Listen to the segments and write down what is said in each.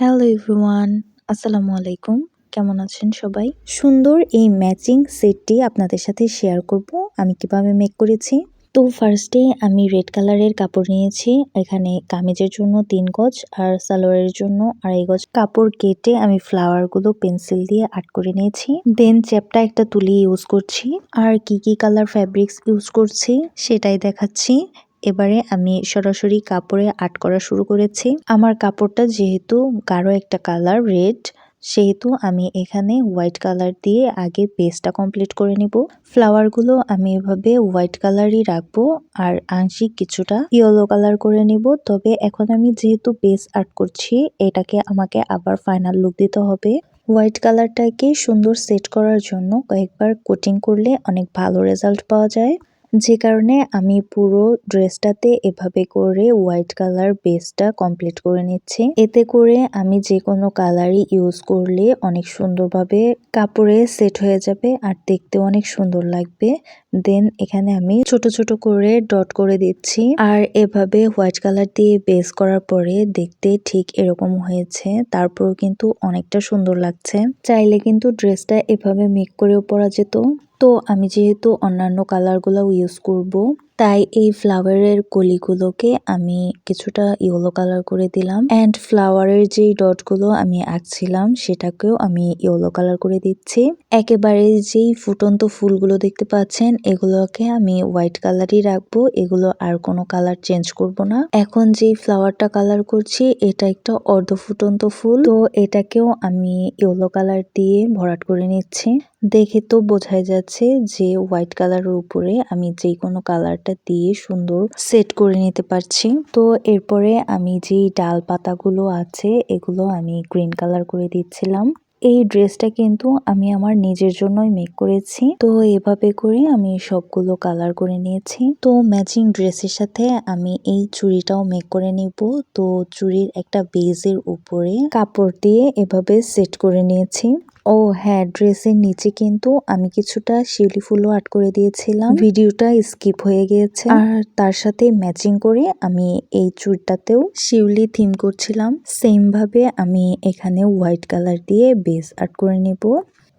Hello everyone আসসালামু আলাইকুম কেমন আছেন সবাই? সুন্দর এই ম্যাচিং সেটটি আপনাদের সাথে শেয়ার করব। আমি কীভাবে মেক করেছি? তো ফার্স্টে আমি রেড কালারের কাপড় নিয়েছি। এখানে কামিজের জন্য তিন গজ আর সালোয়ারের জন্য আড়াই গজ। কাপড় কেটে আমি ফ্লাওয়ারগুলো পেন্সিল দিয়ে আর্ট করে নিয়েছি। দেন চ্যাপটা একটা তুলি ইউজ করছি। আর কি কি কালার ফ্যাব্রিক্স ইউজ করছি সেটাই দেখাচ্ছি। এবারে আমি সরাসরি কাপড়ে আর্ট করা শুরু করেছি। আমার কাপড়টা যেহেতু গাঢ় একটা কালার, রেড, সেহেতু আমি এখানে হোয়াইট কালার দিয়ে আগে বেসটা কমপ্লিট করে নিব। ফ্লাওয়ারগুলো আমি এভাবে হোয়াইট কালারই রাখব আর আংশিক কিছুটা ইয়েলো কালার করে নিব। তবে এখন আমি যেহেতু বেস আর্ট করছি, এটাকে আমাকে আবার ফাইনাল লুক দিতে হবে। হোয়াইট কালারটাকে সুন্দর সেট করার জন্য কয়েকবার কোটিং করলে অনেক ভালো রেজাল্ট পাওয়া যায়। যে কারণে আমি পুরো ড্রেসটাতে এভাবে করে হোয়াইট কালার বেসটা কমপ্লিট করে নিচ্ছি। এতে করে আমি যে কোনো কালারই ইউজ করলে অনেক সুন্দরভাবে কাপড়ে সেট হয়ে যাবে আর দেখতে অনেক সুন্দর লাগবে। দেন এখানে আমি ছোট ছোট করে ডট করে দিচ্ছি আর এভাবে হোয়াইট কালার দিয়ে বেস করার পরে দেখতে ঠিক এরকম হয়েছে, তারপরও কিন্তু অনেকটা সুন্দর লাগছে। চাইলে কিন্তু ড্রেসটা এভাবে মেক করেও পরা যেত। তো আমি যেহেতু অন্যান্য কালারগুলোও ইউজ করব তাই এই ফ্লাওয়ারের কলিগুলোকে আমি কিছুটা ইয়েলো কালার করে দিলাম অ্যান্ড ফ্লাওয়ারের যেই ডটগুলো আমি আঁকছিলাম সেটাকেও আমি ইয়েলো কালার করে দিচ্ছি। একেবারে যেই ফুটন্ত ফুলগুলো দেখতে পাচ্ছেন, এগুলোকে আমি হোয়াইট কালারই রাখব, এগুলো আর কোনো কালার চেঞ্জ করব না। এখন যেই ফ্লাওয়ারটা কালার করছি, এটা একটা অর্ধ ফুটন্ত ফুল, তো এটাকেও আমি ইয়েলো কালার দিয়ে ভরাট করে নিচ্ছি। দেখে তো বোঝাই যাচ্ছে যে হোয়াইট কালারের উপরে আমি যে কোনো কালারটা দিয়ে সুন্দর সেট করে নিতে পারছি। তো এরপরে আমি যেই ডাল পাতাগুলো আছে, এগুলো আমি গ্রিন কালার করে দিচ্ছিলাম। এই ড্রেসটা কিন্তু আমি আমার নিজের জন্যই মেক করেছি। তো এভাবে করে আমি সবগুলো কালার করে নিয়েছি। তো ম্যাচিং ড্রেসের সাথে আমি এই চুড়িটাও মেক করে নিব। তো চুড়ির একটা বেজের উপরে কাপড় দিয়ে এভাবে সেট করে নিয়েছি। ও হ্যাঁ ড্রেসের নিচে কিন্তু আমি কিছুটা শিউলি ফুলও আর্ট করে দিয়েছিলাম। ভিডিওটা স্কিপ হয়ে গিয়েছে। আর তার সাথে ম্যাচিং করে আমি এই চুড়টাতেও শিউলি থিম করছিলাম। সেম ভাবে আমি এখানে হোয়াইট কালার দিয়ে বেস আর্ট করে নেব।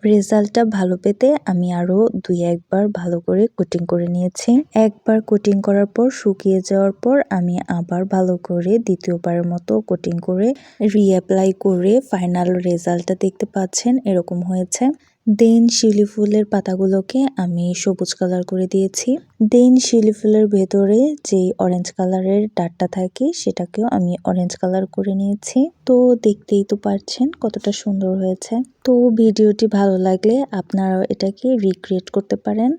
রেজাল্টটা ভালো পেতে আমি আরও দুই, একবার ভালো করে কোটিং করে নিয়েছি। একবার কোটিং করার পর, শুকিয়ে যাওয়ার পর আমি আবার ভালো করে দ্বিতীয়বারের মতো কোটিং করে রিঅ্যাপ্লাই করে ফাইনাল রেজাল্টটা দেখতে পাচ্ছেন, এরকম হয়েছে। দেন শিলি ফুলের পাতাগুলোকে আমি সবুজ কালার করে দিয়েছি। দেন শিলি ফুলের ভেতরে যে অরেঞ্জ কালারের ডাটটা থাকে, সেটাকেও আমি অরেঞ্জ কালার করে নিয়েছি। তো দেখতেই তো পারছেন কতটা সুন্দর হয়েছে। তো ভিডিওটি ভালো লাগলে আপনারাও এটাকে রিক্রিয়েট করতে পারেন।